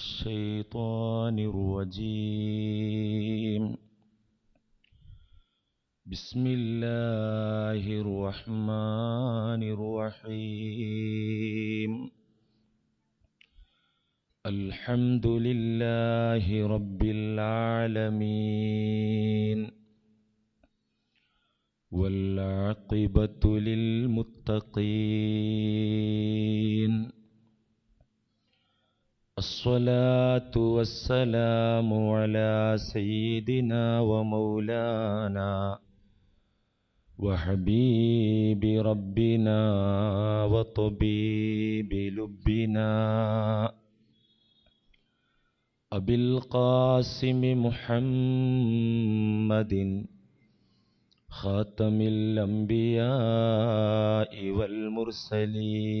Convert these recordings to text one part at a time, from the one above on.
الشيطان الرجيم. بسم الله الرحمن الرحيم. الحمد لله رب العالمين. والعاقبة للمتقين. الصلاة والسلام على سيدنا ومولانا وحبيب ربنا وطبيب لبنا أبي القاسم محمد خاتم الأنبياء والمرسلين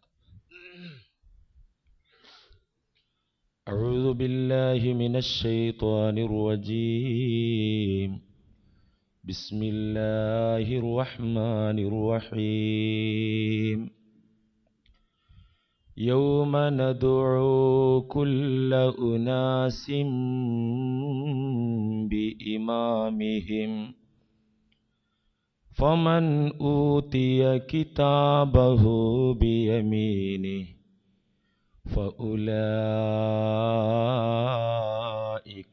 أعوذ بالله من الشيطان الرجيم. بسم الله الرحمن الرحيم. يوم ندعو كل أناس بإمامهم. فمن أوتي كتابه بيمينه فأولئك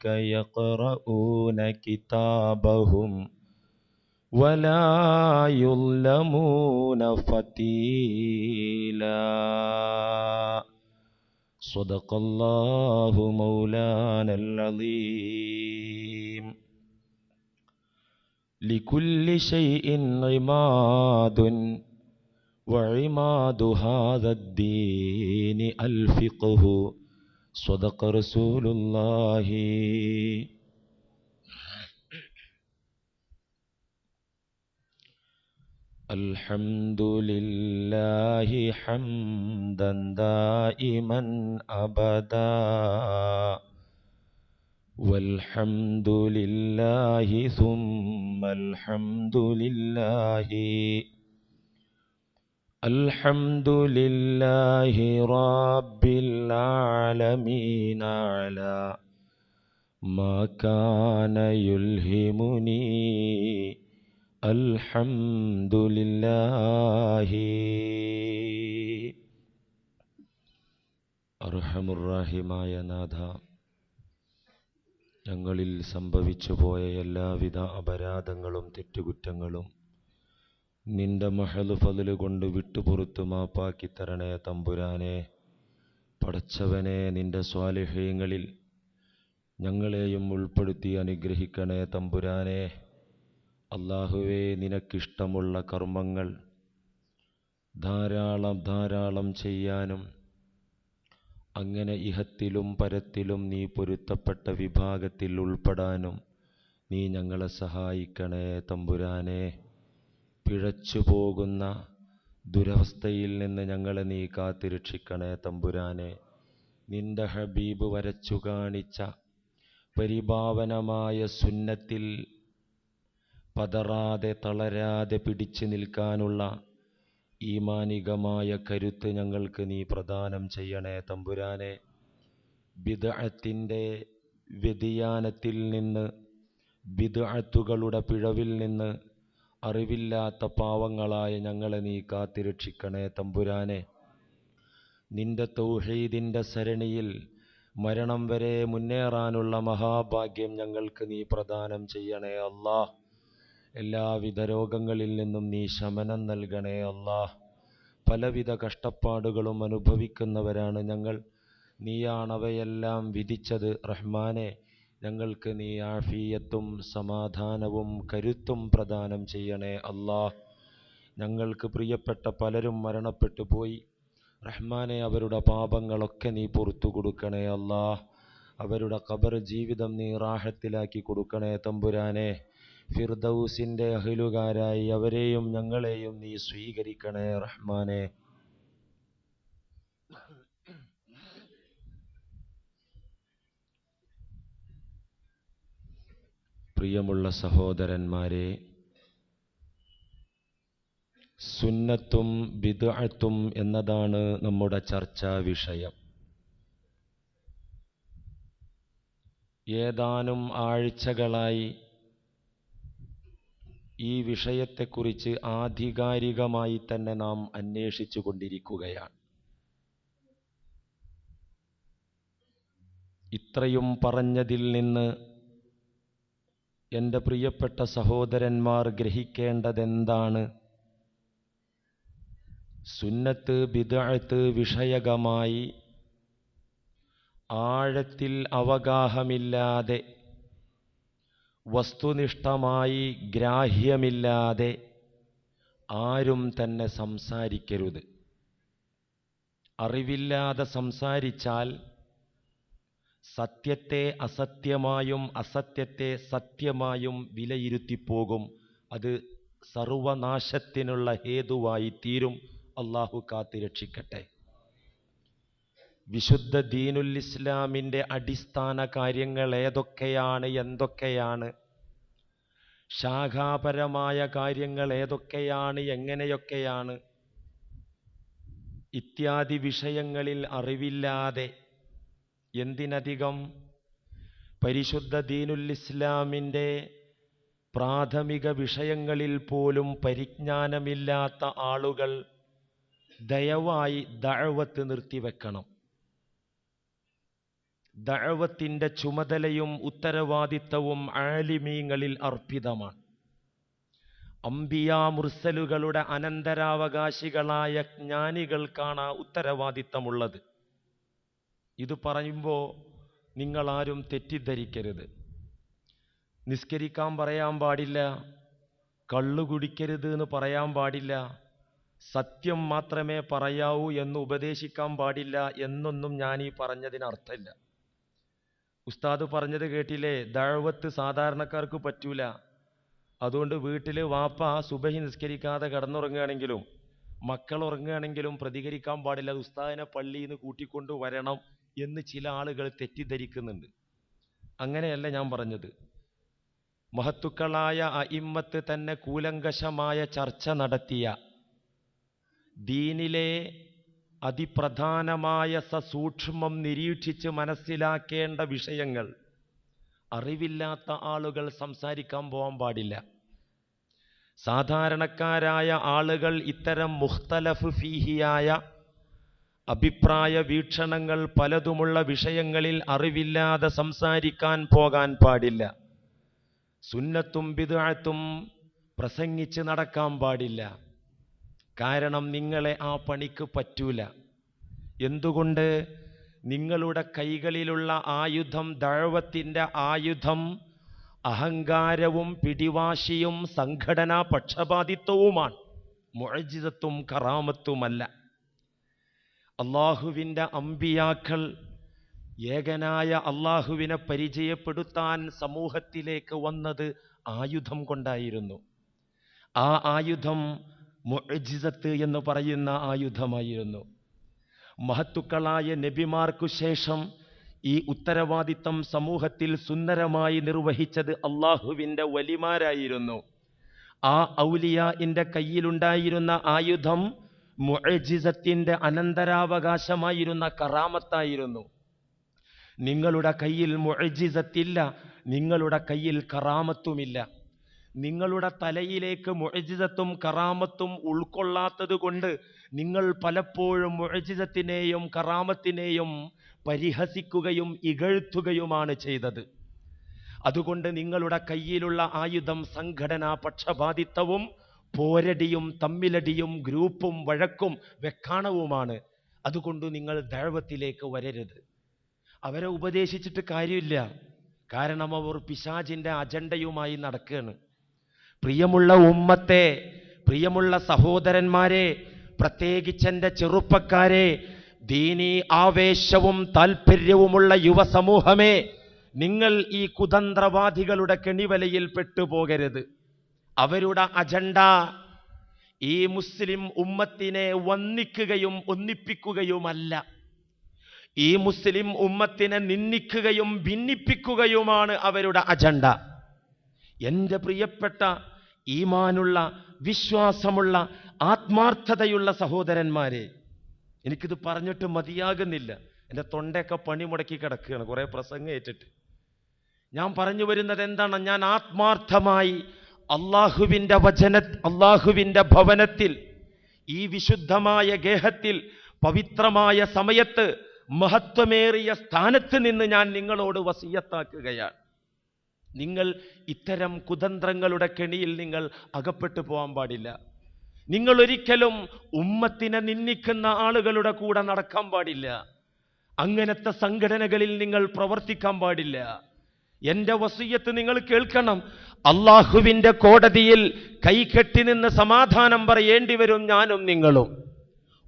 يقرؤون كتابهم ولا يظلمون فتيلا صدق الله مولانا العظيم لكل شيء عماد وعماد هذا الدين ألفقه. صدق رسول الله. الحمد لله حمدا دائما أبدا. والحمد لله ثم الحمد لله. الحمد لله رب العالمين على ما كان يلهمني الحمد لله അർഹമുറാഹിമായ നാഥ ഞങ്ങളിൽ സംഭവിച്ചു പോയ എല്ലാവിധ അപരാധങ്ങളും തെറ്റുകുറ്റങ്ങളും നിന്റെ മഹൽ ഫതിൽ കൊണ്ട് വിട്ടുപുറത്തു മാപ്പാക്കി തരണേ തമ്പുരാനെ. പടച്ചവനെ നിന്റെ സ്വാലിഹ്യങ്ങളിൽ ഞങ്ങളെയും ഉൾപ്പെടുത്തി അനുഗ്രഹിക്കണേ തമ്പുരാനെ. അള്ളാഹുവേ നിനക്കിഷ്ടമുള്ള കർമ്മങ്ങൾ ധാരാളം ധാരാളം ചെയ്യാനും അങ്ങനെ ഇഹത്തിലും പരത്തിലും നീ പൊരുത്തപ്പെട്ട വിഭാഗത്തിൽ ഉൾപ്പെടാനും നീ ഞങ്ങളെ സഹായിക്കണേ തമ്പുരാനെ. പിഴച്ചു പോകുന്ന ദുരവസ്ഥയിൽ നിന്ന് ഞങ്ങളെ നീ കാത്തിരക്ഷിക്കണേ തമ്പുരാനെ. നിന്റെ ഹബീബ് വരച്ചു കാണിച്ച പരിഭാവനമായ സുന്നത്തിൽ പതറാതെ തളരാതെ പിടിച്ചു നിൽക്കാനുള്ള ഈമാനികമായ കരുത്ത് ഞങ്ങൾക്ക് നീ പ്രദാനം ചെയ്യണേ തമ്പുരാനെ. ബിദഅത്തിന്റെ വ്യതിയാനത്തിൽ നിന്ന് ബിദഅത്തുകളുടെ പിഴവിൽ നിന്ന് അറിവില്ലാത്ത പാവങ്ങളായ ഞങ്ങളെ നീ കാത്തിരക്ഷിക്കണേ തമ്പുരാനെ. നിന്റെ തൗഹീദിന്റെ സരണിയിൽ മരണം വരെ മുന്നേറാനുള്ള മഹാഭാഗ്യം ഞങ്ങൾക്ക് നീ പ്രദാനം ചെയ്യണേ അല്ലാ. എല്ലാവിധ രോഗങ്ങളിൽ നിന്നും നീ ശമനം നൽകണേ അല്ലാ. പലവിധ കഷ്ടപ്പാടുകളും അനുഭവിക്കുന്നവരാണ് ഞങ്ങൾ. നീയാണവയെല്ലാം വിധിച്ചത് റഹ്മാനെ. ഞങ്ങൾക്ക് നീ ആഫിയത്തും സമാധാനവും കരുത്തും പ്രദാനം ചെയ്യണേ അല്ലാ ഞങ്ങൾക്ക് പ്രിയപ്പെട്ട പലരും മരണപ്പെട്ടു പോയി. റഹ്മാനെ അവരുടെ പാപങ്ങളൊക്കെ നീ പുറത്തു കൊടുക്കണേ അല്ലാ അവരുടെ ഖബർ ജീവിതം നീ റാഹത്തിലാക്കി കൊടുക്കണേ തമ്പുരാനെ. ഫിർദൗസിന്റെ അഹിലുകാരായി അവരെയും ഞങ്ങളെയും നീ സ്വീകരിക്കണേ റഹ്മാനെ. പ്രിയമുള്ള സഹോദരന്മാരെ സുന്നത്തും ബിദ്അത്തും എന്നതാണ് നമ്മുടെ ചർച്ചാ വിഷയം. ഏതാനും ആഴ്ചകളായി ഈ വിഷയത്തെക്കുറിച്ച് ആധികാരികമായി തന്നെ നാം അന്വേഷിച്ചു കൊണ്ടിരിക്കുകയാണ്. ഇത്രയും പറഞ്ഞതിൽ നിന്ന് എന്റെ പ്രിയപ്പെട്ട സഹോദരന്മാർ ഗ്രഹിക്കേണ്ടതെന്താണ്? സുന്നത്ത് ബിദഴത്ത് വിഷയകമായി ആഴത്തിൽ അവഗാഹമില്ലാതെ വസ്തുനിഷ്ഠമായി ഗ്രാഹ്യമില്ലാതെ ആരും തന്നെ സംസാരിക്കരുത്. അറിവില്ലാതെ സംസാരിച്ചാൽ സത്യത്തെ അസത്യമായും അസത്യത്തെ സത്യമായും വിലയിരുത്തിപ്പോകും. അത് സർവനാശത്തിനുള്ള ഹേതുവായി തീരും അള്ളാഹു കാത്തി രക്ഷിക്കട്ടെ. വിശുദ്ധ ദീനുൽ ഇസ്ലാമിന്റെ അടിസ്ഥാന കാര്യങ്ങൾ ഏതൊക്കെയാണ് എന്തൊക്കെയാണ്? ശാഖാപരമായ കാര്യങ്ങൾ ഏതൊക്കെയാണ് എങ്ങനെയൊക്കെയാണ്? ഇത്യാദി വിഷയങ്ങളിൽ അറിവില്ലാതെ എന്തിനധികം പരിശുദ്ധ ദീനുൽ ഇസ്ലാമിന്റെ പ്രാഥമിക വിഷയങ്ങളിൽ പോലും പരിജ്ഞാനമില്ലാത്ത ആളുകൾ ദയവായി ദഴവത്ത് നിർത്തിവെക്കണം. ദഴവത്തിന്റെ ചുമതലയും ഉത്തരവാദിത്തവും ആലിമീങ്ങളിൽ അർപ്പിതമാണ്. അമ്പിയാ മുർസലുകളുടെ അനന്തരാവകാശികളായ ജ്ഞാനികൾക്കാണ് ഉത്തരവാദിത്തമുള്ളത്. ഇത് പറയുമ്പോൾ നിങ്ങളാരും തെറ്റിദ്ധരിക്കരുത്. നിസ്കരിക്കാൻ പറയാൻ പാടില്ല കള്ളു കുടിക്കരുത് എന്ന് പറയാൻ പാടില്ല സത്യം മാത്രമേ പറയാവൂ എന്ന് ഉപദേശിക്കാൻ പാടില്ല എന്നൊന്നും ഞാൻ ഈ പറഞ്ഞതിന് അർത്ഥമില്ല. ഉസ്താദ് പറഞ്ഞത് കേട്ടില്ലേ ദഴവത്ത് സാധാരണക്കാർക്ക് പറ്റൂല. അതുകൊണ്ട് വീട്ടിൽ വാപ്പ സുബഹി നിസ്കരിക്കാതെ കിടന്നുറങ്ങുകയാണെങ്കിലും മക്കൾ ഉറങ്ങുകയാണെങ്കിലും പ്രതികരിക്കാൻ പാടില്ല. ഉസ്താദിനെ പള്ളിയിൽ നിന്ന് കൂട്ടിക്കൊണ്ട് വരണം എന്ന് ചില ആളുകൾ തെറ്റിദ്ധരിക്കുന്നുണ്ട്. അങ്ങനെയല്ല ഞാൻ പറഞ്ഞത്. മഹത്തുക്കളായ അയിമ്മത്ത് തന്നെ കൂലങ്കശമായ ചർച്ച നടത്തിയ ദീനിലെ അതിപ്രധാനമായ സസൂക്ഷ്മം നിരീക്ഷിച്ച് മനസ്സിലാക്കേണ്ട വിഷയങ്ങൾ അറിവില്ലാത്ത ആളുകൾ സംസാരിക്കാൻ പോകാൻ പാടില്ല. സാധാരണക്കാരായ ആളുകൾ ഇത്തരം മുഖ്തലഫ് ഫീഹിയായ അഭിപ്രായ വീക്ഷണങ്ങൾ പലതുമുള്ള വിഷയങ്ങളിൽ അറിവില്ലാതെ സംസാരിക്കാൻ പോകാൻ പാടില്ല. സുന്നത്തും ബിദഅത്തും പ്രസംഗിച്ച് നടക്കാൻ പാടില്ല. കാരണം നിങ്ങളെ ആ പണിക്ക് പറ്റൂല. എന്തുകൊണ്ട്? നിങ്ങളുടെ കൈകളിലുള്ള ആയുധം ദഴവത്തിന്റെ ആയുധം അഹങ്കാരവും പിടിവാശിയും സംഘടനാ പക്ഷപാതിത്വവുമാണ്. മുഴജിതത്വം കറാമത്തുമല്ല. അള്ളാഹുവിന്റെ അമ്പിയാക്കൾ ഏകനായ അള്ളാഹുവിനെ പരിചയപ്പെടുത്താൻ സമൂഹത്തിലേക്ക് വന്നത് ആയുധം കൊണ്ടായിരുന്നു. ആ ആയുധം മൊഴിജിസത്ത് എന്ന് പറയുന്ന ആയുധമായിരുന്നു. മഹത്തുക്കളായ നബിമാർക്കു ശേഷം ഈ ഉത്തരവാദിത്തം സമൂഹത്തിൽ സുന്ദരമായി നിർവഹിച്ചത് അള്ളാഹുവിന്റെ വലിമാരായിരുന്നു. ആ ഔലിയ എന്റെ കയ്യിലുണ്ടായിരുന്ന ആയുധം മുഅജിസത്തിന്റെ അനന്തരാവകാശമായിരുന്ന കറാമത്തായിരുന്നു. നിങ്ങളുടെ കയ്യിൽ മുഴജിസത്തില്ല നിങ്ങളുടെ കയ്യിൽ കറാമത്തുമില്ല. നിങ്ങളുടെ തലയിലേക്ക് മുഴജിതത്തും കറാമത്തും ഉൾക്കൊള്ളാത്തത് കൊണ്ട് നിങ്ങൾ പലപ്പോഴും മുഴജിതത്തിനെയും കറാമത്തിനെയും പരിഹസിക്കുകയും ഇകഴ്ത്തുകയുമാണ് ചെയ്തത്. അതുകൊണ്ട് നിങ്ങളുടെ കയ്യിലുള്ള ആയുധം സംഘടനാ പക്ഷപാതിത്വവും പോരടിയും തമ്മിലടിയും ഗ്രൂപ്പും വഴക്കും വെക്കാണവുമാണ്. അതുകൊണ്ട് നിങ്ങൾ ദഴവത്തിലേക്ക് വരരുത്. അവരെ ഉപദേശിച്ചിട്ട് കാര്യമില്ല. കാരണം അവർ പിശാചിന്റെ അജണ്ടയുമായി നടക്കുകയാണ്. പ്രിയമുള്ള ഉമ്മത്തെ പ്രിയമുള്ള സഹോദരന്മാരെ പ്രത്യേകിച്ച് എന്റെ ചെറുപ്പക്കാരെ ദീനീ ആവേശവും താല്പര്യവുമുള്ള യുവസമൂഹമേ നിങ്ങൾ ഈ കുതന്ത്രവാദികളുടെ കെണിവലയിൽ പെട്ടുപോകരുത്. അവരുടെ അജണ്ട ഈ മുസ്ലിം ഉമ്മത്തിനെ വന്നിക്കുകയും ഒന്നിപ്പിക്കുകയുമല്ല. ഈ മുസ്ലിം ഉമ്മത്തിനെ നിന്ദിക്കുകയും ഭിന്നിപ്പിക്കുകയുമാണ് അവരുടെ അജണ്ട. എന്റെ പ്രിയപ്പെട്ട ഈമാനുള്ള വിശ്വാസമുള്ള ആത്മാർത്ഥതയുള്ള സഹോദരന്മാരെ എനിക്കിത് പറഞ്ഞിട്ട് മതിയാകുന്നില്ല. എന്റെ തൊണ്ടയൊക്കെ പണി മുടക്കി കിടക്കുകയാണ് കുറേ പ്രസംഗം ഏറ്റിട്ട്. ഞാൻ പറഞ്ഞു വരുന്നത് എന്താണ്? ഞാൻ ആത്മാർത്ഥമായി അള്ളാഹുവിന്റെ വചന അള്ളാഹുവിന്റെ ഭവനത്തിൽ ഈ വിശുദ്ധമായ ഗേഹത്തിൽ പവിത്രമായ സമയത്ത് മഹത്വമേറിയ സ്ഥാനത്ത് നിന്ന് ഞാൻ നിങ്ങളോട് വസീയത്താക്കുകയാണ്. നിങ്ങൾ ഇത്തരം കുതന്ത്രങ്ങളുടെ കെണിയിൽ നിങ്ങൾ അകപ്പെട്ടു പോകാൻ പാടില്ല. നിങ്ങൾ ഒരിക്കലും ഉമ്മത്തിനെ നിന്ദിക്കുന്ന ആളുകളുടെ കൂടെ നടക്കാൻ പാടില്ല. അങ്ങനത്തെ സംഘടനകളിൽ നിങ്ങൾ പ്രവർത്തിക്കാൻ പാടില്ല. എന്റെ വസീയത്ത് നിങ്ങൾ കേൾക്കണം. അള്ളാഹുവിന്റെ കോടതിയിൽ കൈകെട്ടി നിന്ന് സമാധാനം പറയേണ്ടി വരും ഞാനും നിങ്ങളും.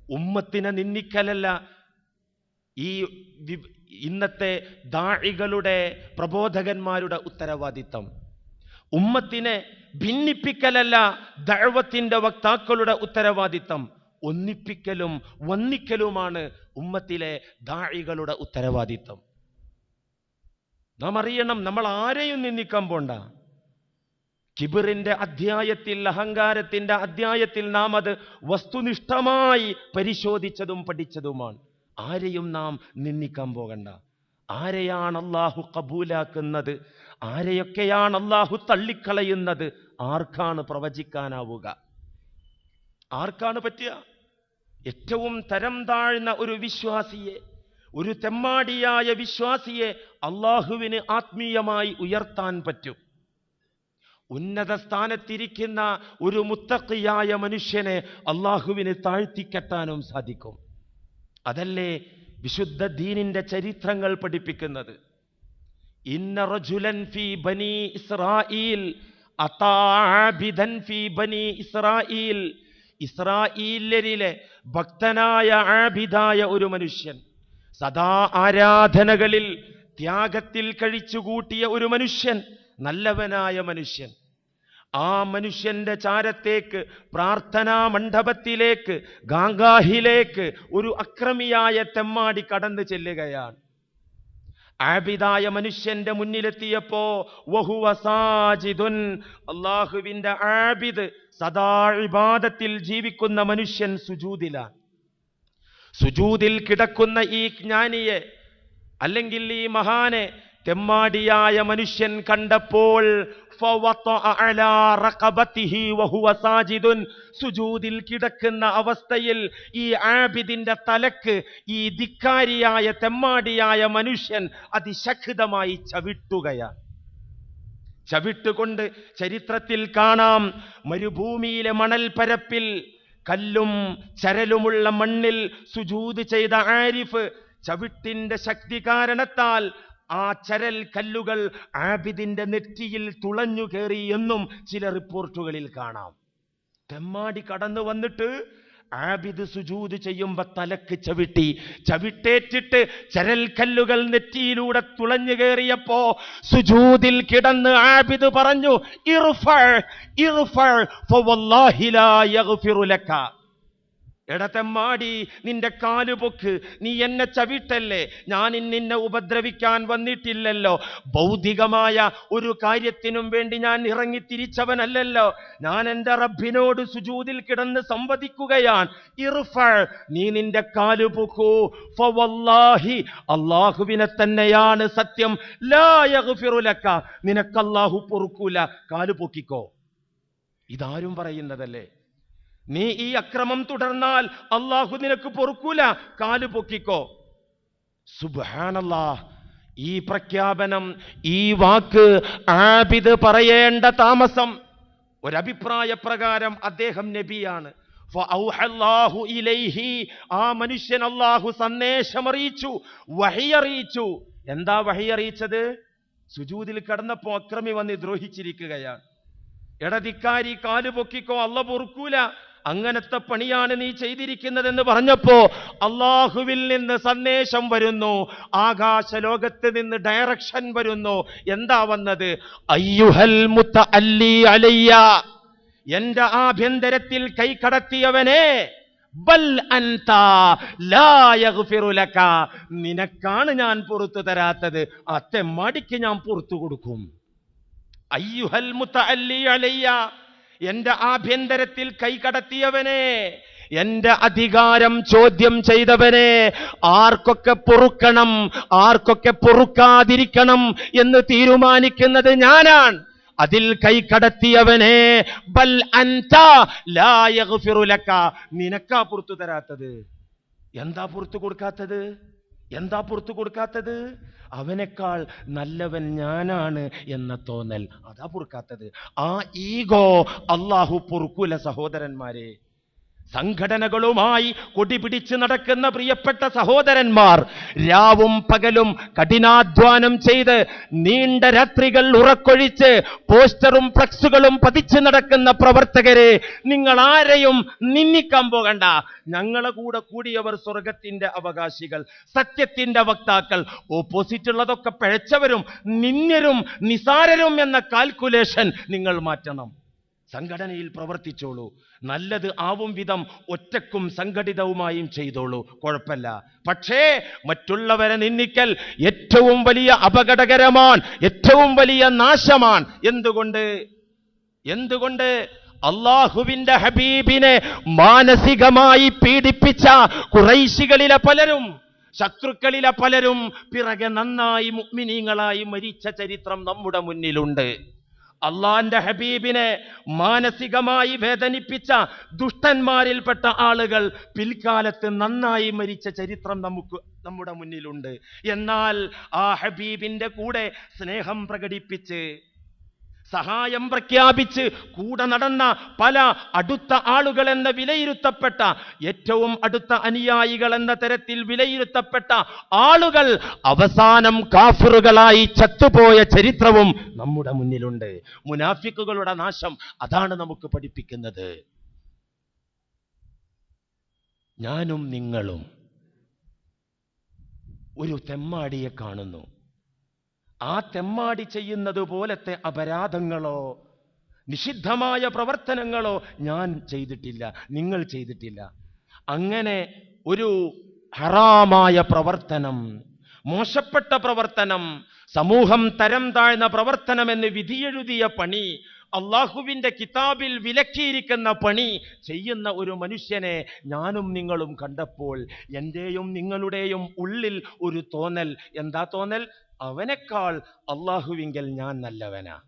ഉമ്മത്തിനെ നിന്ദിക്കലല്ല. ഈ ഇന്നത്തെ ദാഴികളുടെ പ്രബോധകന്മാരുടെ ഉത്തരവാദിത്തം. ഉമ്മത്തിനെ ഭിന്നിപ്പിക്കലല്ല ദഴവത്തിന്റെ വക്താക്കളുടെ ഉത്തരവാദിത്തം. ഒന്നിപ്പിക്കലും വന്നിക്കലുമാണ് ഉമ്മത്തിലെ ദാഴികളുടെ ഉത്തരവാദിത്തം. നാം അറിയണം നമ്മൾ ആരെയും നിന്ദിക്കാൻ പോണ്ട. കിബിറിന്റെ അധ്യായത്തിൽ അഹങ്കാരത്തിന്റെ അധ്യായത്തിൽ നാം അത് വസ്തുനിഷ്ഠമായി പരിശോധിച്ചതും പഠിച്ചതുമാണ്. ആരെയും നാം നിന്ദിക്കാൻ പോകണ്ട. ആരെയാണ് അള്ളാഹു കബൂലാക്കുന്നത്? ആരെയൊക്കെയാണ് അള്ളാഹു തള്ളിക്കളയുന്നത്? ആർക്കാണ് പ്രവചിക്കാനാവുക? ആർക്കാണ് പറ്റുക? ഏറ്റവും തരം താഴ്ന്ന ഒരു വിശ്വാസിയെ ഒരു തെമ്മാടിയായ വിശ്വാസിയെ അള്ളാഹുവിന് ആത്മീയമായി ഉയർത്താൻ പറ്റും. ഉന്നത സ്ഥാനത്തിരിക്കുന്ന ഒരു മുത്തക്കിയായ മനുഷ്യനെ അള്ളാഹുവിന് താഴ്ത്തിക്കെട്ടാനും സാധിക്കും. അതല്ലേ വിശുദ്ധ ദീനിന്റെ ചരിത്രങ്ങൾ പഠിപ്പിക്കുന്നത്? ഇന്ന റജുലൻ ബനി ബനി ഭക്തനായ ആബിദായ ഒരു മനുഷ്യൻ സദാ ആരാധനകളിൽ ത്യാഗത്തിൽ കഴിച്ചുകൂട്ടിയ ഒരു മനുഷ്യൻ നല്ലവനായ മനുഷ്യൻ. ആ മനുഷ്യന്റെ ചാരത്തേക്ക് പ്രാർത്ഥനാ മണ്ഡപത്തിലേക്ക് ഗാംഗാഹിലേക്ക് ഒരു അക്രമിയായ തെമ്മാടി കടന്നു ചെല്ലുകയാണ്. ആബിദായ മനുഷ്യന്റെ മുന്നിലെത്തിയപ്പോ വഹുവ സാജിദുൻ അള്ളാഹുവിന്റെ ആബിദ് സദാ ഇബാദത്തിൽ ജീവിക്കുന്ന മനുഷ്യൻ സുജൂദിലാണ് സുജൂദിൽ കിടക്കുന്ന ഈ ജ്ഞാനിയെ അല്ലെങ്കിൽ ഈ മഹാനെ തെമ്മാടിയായ മനുഷ്യൻ കണ്ടപ്പോൾ സുജൂദിൽ കിടക്കുന്ന അവസ്ഥയിൽ ഈ ആബിദിന്റെ തലക്ക് ഈ ധിക്കാരിയായ തെമ്മാടിയായ മനുഷ്യൻ അതിശക്തമായി ചവിട്ടുകയാണ്. ചവിട്ടുകൊണ്ട് ചരിത്രത്തിൽ കാണാം മരുഭൂമിയിലെ മണൽ പരപ്പിൽ കല്ലും ചരലുമുള്ള മണ്ണിൽ സുജൂത് ചെയ്ത ആരിഫ് ചവിട്ടിന്റെ ശക്തി കാരണത്താൽ ആ ചരൽ കല്ലുകൾ ആബിദിന്റെ നെറ്റിയിൽ തുളഞ്ഞു കയറി എന്നും ചില റിപ്പോർട്ടുകളിൽ കാണാം തെമ്മാടി കടന്നു വന്നിട്ട് ആബിദ് സുജൂത് ചെയ്യുമ്പോ തലക്ക് ചവിട്ടി ചവിട്ടേറ്റിട്ട് ചരൽ കല്ലുകൾ നെറ്റിയിലൂടെ തുളഞ്ഞു കയറിയപ്പോ സുജൂതിൽ കിടന്ന് ആബിദ് പറഞ്ഞു ഇർഫ ഇർഫ ഫവല്ലാഹി ലാ യഗ്ഫിറു ലക. എടത്തെമ്മാടി നിന്റെ കാൽ പൊക്ക് നീ എന്നെ ചവിട്ടല്ലേ? ഞാൻ നിന്നെ ഉപദ്രവിക്കാൻ വന്നിട്ടില്ലല്ലോ. ഭൗതികമായ ഒരു കാര്യത്തിനും വേണ്ടി ഞാൻ ഇറങ്ങി തിരിച്ചവനല്ലല്ലോ ഞാൻ എന്റെ റബ്ബിനോട് സുജൂതിൽ കിടന്ന് സംവദിക്കുകയാണ്. ഇർഫഅ, നീ നിന്റെ കാൽ പൊക്കൂ ഫവല്ലാഹി അള്ളാഹുവിനെ തന്നെയാണ് സത്യം. ലാ നിനക്കല്ലാഹു പൊറുക്കൂല. കാൽ പൊക്കിക്കോ ഇതാരും പറയുന്നതല്ലേ? നീ ഈ അക്രമം തുടർന്നാൽ അള്ളാഹു നിനക്ക് പൊറുക്കൂല. കാൽ പൊക്കിക്കോ. സുബാനല്ലാ ഈ പ്രഖ്യാപനം ഈ വാക്ക് ആബിദ് പറയേണ്ട താമസം ഒരഭിപ്രായ പ്രകാരം അദ്ദേഹം നബിയാണ്. ആ മനുഷ്യൻ അള്ളാഹു സന്ദേശം അറിയിച്ചു വഹി അറിയിച്ചു എന്താ വഹിയറിയിച്ചത്? സുജൂതിൽ കടന്നപ്പോ അക്രമി വന്ന് ദ്രോഹിച്ചിരിക്കുകയാണ്. എടതിക്കാരി കാലുപൊക്കിക്കോ അല്ല പൊറുക്കൂല. അങ്ങനത്തെ പണിയാണ് നീ ചെയ്തിരിക്കുന്നതെന്ന് പറഞ്ഞപ്പോ അള്ളാഹുവിൽ നിന്ന് സന്ദേശം വരുന്നു. ആകാശ ലോകത്ത് നിന്ന് ഡയറക്ഷൻ വരുന്നു. എന്താ വന്നത്? അയ്യുഹൽ മുത്ത അല്ലി അലയ്യ എന്റെ ആഭ്യന്തരത്തിൽ കൈ കടത്തിയവനെ ബൽ. നിനക്കാണ് ഞാൻ പുറത്തു തരാത്തത്. അത്തെ മടിക്ക് ഞാൻ പുറത്തു കൊടുക്കും. അയ്യുഹൽ മുത്ത അല്ലി അലയ്യ എന്റെ ആഭ്യന്തരത്തിൽ കൈകടത്തിയവനെ എന്റെ അധികാരം ചോദ്യം ചെയ്തവനെ ആർക്കൊക്കെ പൊറുക്കണം ആർക്കൊക്കെ പൊറുക്കാതിരിക്കണം എന്ന് തീരുമാനിക്കുന്നത് ഞാനാണ്. അതിൽ കൈകടത്തിയവനെ ബൽ അൻത ലാ യഗ്ഫിറു ലക. നിനക്കാ പുറത്തു തരാത്തത്. എന്താ പുറത്തു കൊടുക്കാത്തത്? എന്താ പുറത്തു കൊടുക്കാത്തത്? അവനേക്കാൾ നല്ലവൻ ഞാനാണ് എന്ന തോന്നൽ. അതാ പൊറുക്കാത്തത്. ആ ഈഗോ അള്ളാഹു പൊറുക്കൂല സഹോദരന്മാരെ. സംഘടനകളുമായി കൊടിപിടിച്ച് നടക്കുന്ന പ്രിയപ്പെട്ട സഹോദരന്മാർ രാവും പകലും കഠിനാധ്വാനം ചെയ്ത് നീണ്ട രാത്രികൾ ഉറക്കൊഴിച്ച് പോസ്റ്ററും ഫ്ലക്സുകളും പതിച്ച് നടക്കുന്ന പ്രവർത്തകരെ നിങ്ങൾ ആരെയും നിന്ദിക്കാൻ പോകണ്ട. ഞങ്ങളെ കൂടെ കൂടിയവർ സ്വർഗത്തിന്റെ അവകാശികൾ സത്യത്തിന്റെ വക്താക്കൾ. ഓപ്പോസിറ്റ് ഉള്ളതൊക്കെ പിഴച്ചവരും നിന്നരും നിസാരരും എന്ന കാൽക്കുലേഷൻ നിങ്ങൾ മാറ്റണം. സംഘടനയിൽ പ്രവർത്തിച്ചോളൂ. നല്ലത് ആവും വിധം ഒറ്റക്കും സംഘടിതവുമായും ചെയ്തോളൂ. കുഴപ്പമില്ല. പക്ഷേ മറ്റുള്ളവരെ നിന്നിക്കൽ ഏറ്റവും വലിയ അപകടകരമാണ് ഏറ്റവും വലിയ നാശമാണ്. എന്തുകൊണ്ട്? എന്തുകൊണ്ട്? അള്ളാഹുവിന്റെ ഹബീബിനെ മാനസികമായി പീഡിപ്പിച്ച കുറൈശികളിലെ പലരും ശത്രുക്കളിലെ പലരും പിറകെ നന്നായി മുഗ്മിനീങ്ങളായി മരിച്ച ചരിത്രം നമ്മുടെ മുന്നിലുണ്ട്. അള്ളാന്റെ ഹബീബിനെ മാനസികമായി വേദനിപ്പിച്ച ദുഷ്ടന്മാരിൽപ്പെട്ട ആളുകൾ പിൽക്കാലത്ത് നന്നായി മരിച്ച ചരിത്രം നമുക്ക് നമ്മുടെ മുന്നിലുണ്ട്. എന്നാൽ ആ ഹബീബിന്റെ കൂടെ സ്നേഹം പ്രകടിപ്പിച്ച് സഹായം പ്രഖ്യാപിച്ച് കൂടെ നടന്ന പല അടുത്ത ആളുകൾ എന്ന വിലയിരുത്തപ്പെട്ട ഏറ്റവും അടുത്ത അനുയായികൾ എന്ന തരത്തിൽ വിലയിരുത്തപ്പെട്ട ആളുകൾ അവസാനം കാഫിറുകളായി ചത്തുപോയ ചരിത്രവും നമ്മുടെ മുന്നിലുണ്ട്. മുനാഫിക്കുകളുടെ നാശം അതാണ് നമുക്ക് പഠിപ്പിക്കുന്നത്. ഞാനും നിങ്ങളും ഒരു തെമ്മാടിയെ കാണുന്നു. ആ തെമ്മാടി ചെയ്യുന്നത് പോലത്തെ അപരാധങ്ങളോ നിഷിദ്ധമായ പ്രവർത്തനങ്ങളോ ഞാൻ ചെയ്തിട്ടില്ല നിങ്ങൾ ചെയ്തിട്ടില്ല. അങ്ങനെ ഒരു ഹറാമായ പ്രവർത്തനം മോശപ്പെട്ട പ്രവർത്തനം സമൂഹം തരം താഴ്ന്ന പ്രവർത്തനം എന്ന് വിധിയെഴുതിയ പണി അള്ളാഹുവിന്റെ കിതാബിൽ വിലക്കിയിരിക്കുന്ന പണി ചെയ്യുന്ന ഒരു മനുഷ്യനെ ഞാനും നിങ്ങളും കണ്ടപ്പോൾ എന്റെയും നിങ്ങളുടെയും ഉള്ളിൽ ഒരു തോന്നൽ. എന്താ തോന്നൽ? അവനേക്കാൾ അള്ളാഹുവിങ്കൽ ഞാൻ നല്ലവനാ.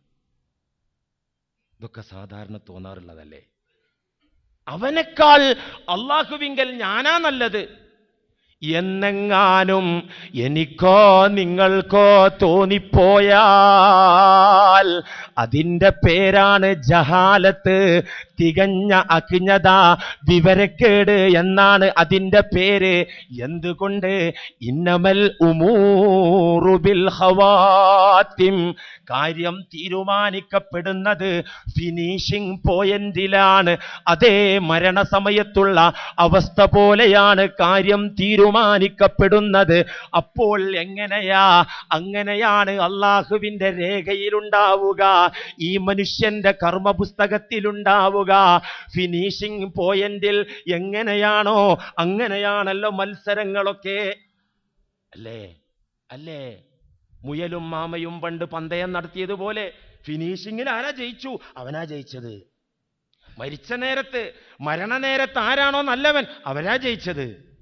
ഇതൊക്കെ സാധാരണ തോന്നാറുള്ളതല്ലേ? അവനേക്കാൾ അള്ളാഹുവിങ്കൽ ഞാനാ നല്ലത്. എന്നെങ്ങാനും എനിക്കോ നിങ്ങൾക്കോ തോന്നിപ്പോയാൽ അതിന്റെ പേരാണ് ജഹാലത്ത്. തികഞ്ഞ അജ്ഞത വിവരക്കേട് എന്നാണ് അതിന്റെ പേര്. എന്തുകൊണ്ട്? ഇന്നമൽ ഉമൂറുബിൽ ഹവാത്തിം. കാര്യം തീരുമാനിക്കപ്പെടുന്നത് ഫിനിഷിംഗ് പോയിന്റിലാണ്. അതേ മരണസമയത്തുള്ള അവസ്ഥ പോലെയാണ്. കാര്യം തീരുമാനിക്കപ്പെടുന്നത് അപ്പോൾ എങ്ങനെയാ? അങ്ങനെയാണ് അള്ളാഹുവിന്റെ രേഖയിലുണ്ടാവുക. ഈ മനുഷ്യന്റെ കർമ്മപുസ്തകത്തിലുണ്ടാവുക. ഫിനിഷിംഗ് പോയിന്റിൽ എങ്ങനെയാണോ അങ്ങനെയാണല്ലോ മത്സരങ്ങളൊക്കെ. അല്ലേ? അല്ലേ? മുയലും മാമയും പണ്ട് പന്തയം നടത്തിയതുപോലെ ഫിനിഷിങ്ങിൽ ആരാ ജയിച്ചു? അവനാ ജയിച്ചത്. മരിച്ച നേരത്ത് മരണനേരത്ത് ആരാണോ നല്ലവൻ അവരാ ജയിച്ചത്.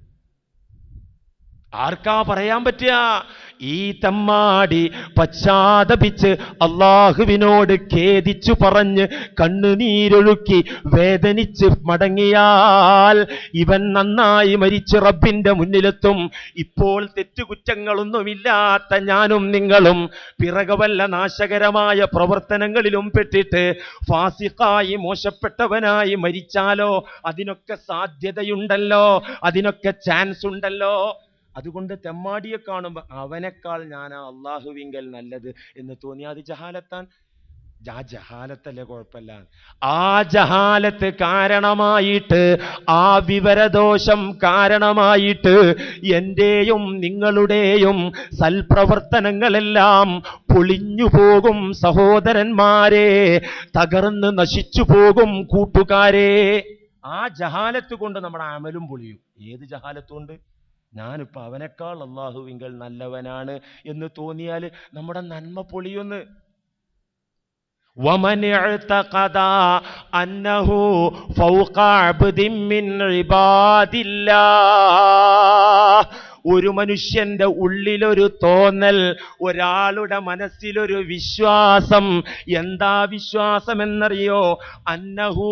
ആർക്കാ പറയാൻ പറ്റുക? ഈ തമ്മാടി പശ്ചാത്തപിച്ച് അള്ളാഹുവിനോട് ഖേദിച്ചു പറഞ്ഞ് കണ്ണുനീരൊഴുക്കി വേദനിച്ച് മടങ്ങിയാൽ ഇവൻ നന്നായി മരിച്ച് റബ്ബിന്റെ മുന്നിലെത്തും. ഇപ്പോൾ തെറ്റുകുറ്റങ്ങളൊന്നുമില്ലാത്ത ഞാനും നിങ്ങളും പിറകവല്ല നാശകരമായ പ്രവർത്തനങ്ങളിലും പെട്ടിട്ട് ഫാസിഖായി മോശപ്പെട്ടവനായി മരിച്ചാലോ? അതിനൊക്കെ സാധ്യതയുണ്ടല്ലോ. അതിനൊക്കെ ചാൻസ് ഉണ്ടല്ലോ. അതുകൊണ്ട് തെമ്മാടിയെ കാണുമ്പോൾ അവനേക്കാൾ ഞാൻ അള്ളാഹുവിങ്കൽ നല്ലത് എന്ന് തോന്നി അത് ജഹാലത്താൻ? ആ ജഹാലത്തല്ലേ കുഴപ്പമില്ല. ആ ജഹാലത്ത് കാരണമായിട്ട് ആ വിവരദോഷം കാരണമായിട്ട് എന്റെയും നിങ്ങളുടെയും സൽപ്രവർത്തനങ്ങളെല്ലാം പൊളിഞ്ഞു പോകും സഹോദരന്മാരെ തകർന്ന് നശിച്ചു പോകും കൂട്ടുകാരെ. ആ ജഹാലത്ത് കൊണ്ട് നമ്മുടെ അമലും പൊളിയും. ഏത് ജഹാലത്ത് കൊണ്ട് ഞാനിപ്പോ അവനേക്കാൾ അള്ളാഹുവിങ്കൽ നല്ലവനാണ് എന്ന് തോന്നിയാൽ നമ്മുടെ നന്മ പൊളിയൊന്ന് ومن اعتقد أنه فوق عبد من عباد الله ഒരു മനുഷ്യന്റെ ഉള്ളിലൊരു തോന്നൽ ഒരാളുടെ മനസ്സിലൊരു വിശ്വാസം. എന്താ വിശ്വാസം എന്നറിയോ അന്നഹു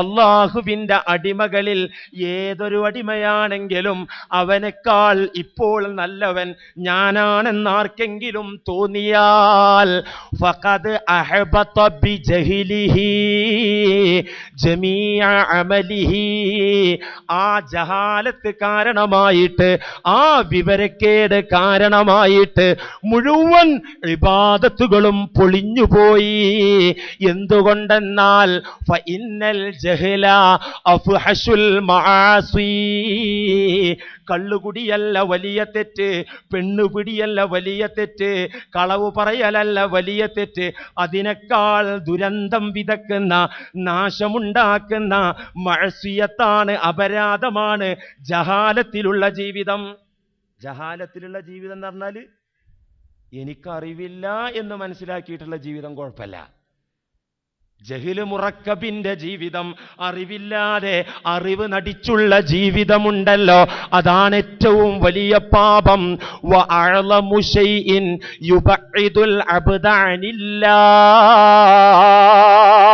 അള്ളാഹുവിന്റെ അടിമകളിൽ ഏതൊരു അടിമയാണെങ്കിലും അവനേക്കാൾ ഇപ്പോൾ നല്ലവൻ ഞാനാണെന്നാർക്കെങ്കിലും തോന്നിയാൽ ഫഖദ് അഹബത ബിജഹ്ലിഹി ജമീഅ അമലിഹി. ആ ജഹാലത്ത് കാരണമായിട്ട് ആ വിവരക്കേട് കാരണമായിട്ട് മുഴുവൻ ഇബാദത്തുകളും പൊളിഞ്ഞുപോയി. എന്തുകൊണ്ടെന്നാൽ ഫഇന്നൽ ജഹല അഫ്ഹഷുൽ മആസി. കള്ളുകുടിയല്ല വലിയ തെറ്റ് പെണ്ണുപിടിയല്ല വലിയ തെറ്റ് കളവ് പറയലല്ല വലിയ തെറ്റ്. അതിനേക്കാൾ ദുരന്തം വിതക്കുന്ന നാശമുണ്ടാക്കുന്ന മഴസിയത്താണ് അപരാധമാണ് ജഹാലത്തിലുള്ള ജീവിതം. ജഹാലത്തിലുള്ള ജീവിതം എന്ന് പറഞ്ഞാൽ എനിക്കറിവില്ല എന്ന് മനസ്സിലാക്കിയിട്ടുള്ള ജീവിതം കുഴപ്പമില്ല. ജഹിൽ മുറക്കബിന്റെ ജീവിതം. അറിവില്ലാതെ അറിവ് നടിച്ചുള്ള ജീവിതമുണ്ടല്ലോ. അതാണ് ഏറ്റവും വലിയ പാപം. യുബഇദുൽ അബ്ദ അനില്ലാഹ്.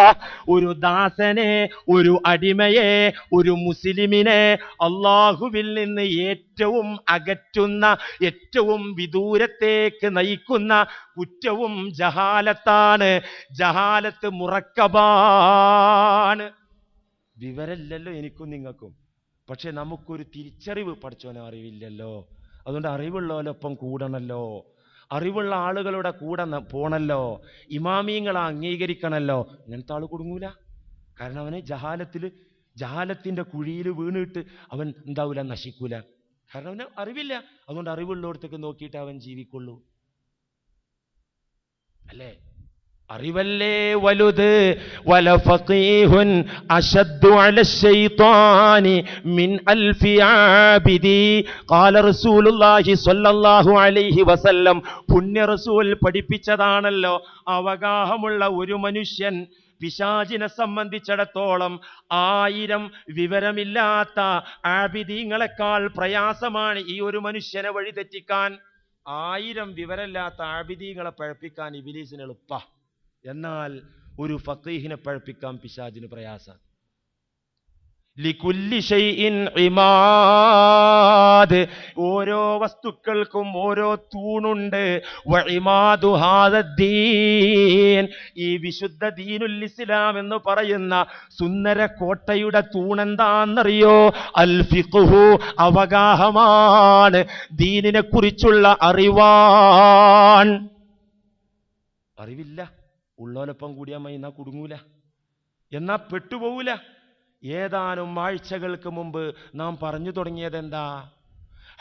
ഒരു ദാസനെ ഒരു അടിമയെ ഒരു മുസ്ലിമിനെ അള്ളാഹുവിൽ നിന്ന് ഏറ്റവും അകറ്റുന്ന ഏറ്റവും വിദൂരത്തേക്ക് നയിക്കുന്ന കുറ്റവും ജഹാലത്താണ്. ജഹാലത്ത് മുറക്കബാണ്. വിവരമില്ലല്ലോ എനിക്കും നിങ്ങൾക്കും. പക്ഷെ നമുക്കൊരു തിരിച്ചറിവ് പഠിച്ചോനെ അറിവില്ലല്ലോ. അതുകൊണ്ട് അറിവുള്ളവരൊപ്പം കൂടണല്ലോ. അറിവുള്ള ആളുകളുടെ കൂടെ പോണല്ലോ. ഇമാമിയങ്ങളെ അംഗീകരിക്കണല്ലോ. അങ്ങനത്തെ ആൾ കുടുങ്ങൂല. കാരണം അവനെ ജഹാലത്തിൽ ജഹാലത്തിന്റെ കുഴിയിൽ വീണിട്ട് അവൻ എന്താവില്ല നശിക്കൂല. കാരണം അവന് അറിവില്ല. അതുകൊണ്ട് അറിവുള്ളവർത്തേക്ക് നോക്കിയിട്ട് അവൻ ജീവിക്കുള്ളൂ. അല്ലേ? അറിവല്ലേ വലുത്? വല അശദ്ദു അല മിൻ അൽഫി ആബിദി. ഖാല റസൂലുള്ളാഹി സ്വല്ലല്ലാഹു അലൈഹി വസല്ലം. പുണ്യ റസൂൽ പഠിപ്പിച്ചതാണല്ലോ. അവഗാഹമുള്ള ഒരു മനുഷ്യൻ പിശാചിനെ സംബന്ധിച്ചിടത്തോളം ആയിരം വിവരമില്ലാത്ത ആബിദീങ്ങളെക്കാൾ പ്രയാസമാണ് ഈ ഒരു മനുഷ്യനെ വഴിതെറ്റിക്കാൻ. ആയിരം വിവരമില്ലാത്ത ആബിദീങ്ങളെ പഴപ്പിക്കാൻ ഇബിലീസിന് എളുപ്പ. എന്നാൽ ഒരു ഫക്കീഹിനെ പഴപ്പിക്കാൻ പിശാജിന് പ്രയാസം ഇമാദ്. ഓരോ വസ്തുക്കൾക്കും ഓരോ തൂണുണ്ട്. ഈ വിശുദ്ധ ദീനുൽ ഇസ്ലാം എന്ന് പറയുന്ന സുന്ദര കോട്ടയുടെ തൂണെന്താന്നറിയോ അൽ ഫിഖ്ഹു അവഗാഹമാണ്. ദീനിനെ കുറിച്ചുള്ള അറിവാൻ അറിവില്ല. ഉള്ളോലൊപ്പം കൂടിയാൽ മതി എന്നാ കുടുങ്ങൂല. എന്നാ പെട്ടുപോകൂല ഏതാനും ആഴ്ചകൾക്ക് മുമ്പ് നാം പറഞ്ഞു തുടങ്ങിയത് എന്താ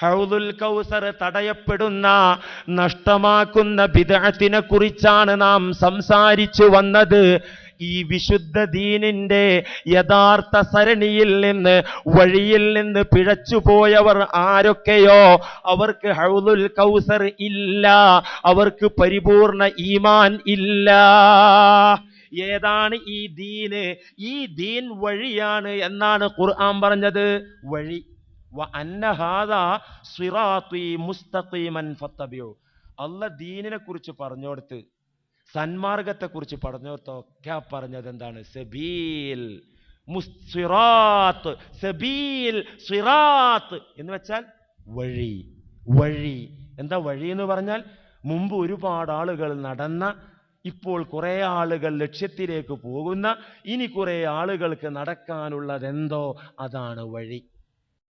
ഹൗദുൽ കൗസർ തടയപ്പെടുന്ന നഷ്ടമാക്കുന്ന ബിദഅത്തിനെ കുറിച്ചാണ് നാം സംസാരിച്ചു വന്നത്. ഈ വിശുദ്ധ ദീനിന്റെ യഥാർത്ഥ സരണിയിൽ നിന്ന് വഴിയിൽ നിന്ന് പിഴച്ചുപോയവർ ആരൊക്കെയോ അവർക്ക് ഹൗലുൽ കൗസർ ഇല്ല അവർക്ക് പരിപൂർണ ഈമാൻ ഇല്ല. ഏതാണ് ഈ ദീന്? ഈ ദീൻ വഴിയാണ് എന്നാണ് ഖുർആൻ പറഞ്ഞത്. വഴി. അല്ല ദീനിനെ കുറിച്ച് പറഞ്ഞോടുത്ത് സന്മാർഗത്തെ കുറിച്ച് പറഞ്ഞോർത്തൊക്കെ പറഞ്ഞത് എന്താണ് സബീൽ മുസ്- സിറാത്ത് സബീൽ സിറാത്ത് എന്ന് വെച്ചാൽ വഴി വഴി. എന്താ വഴി എന്ന് പറഞ്ഞാൽ മുമ്പ് ഒരുപാട് ആളുകൾ നടന്ന ഇപ്പോൾ കുറേ ആളുകൾ ലക്ഷ്യത്തിലേക്ക് പോകുന്ന ഇനി കുറേ ആളുകൾക്ക് നടക്കാനുള്ളതെന്തോ അതാണ് വഴി.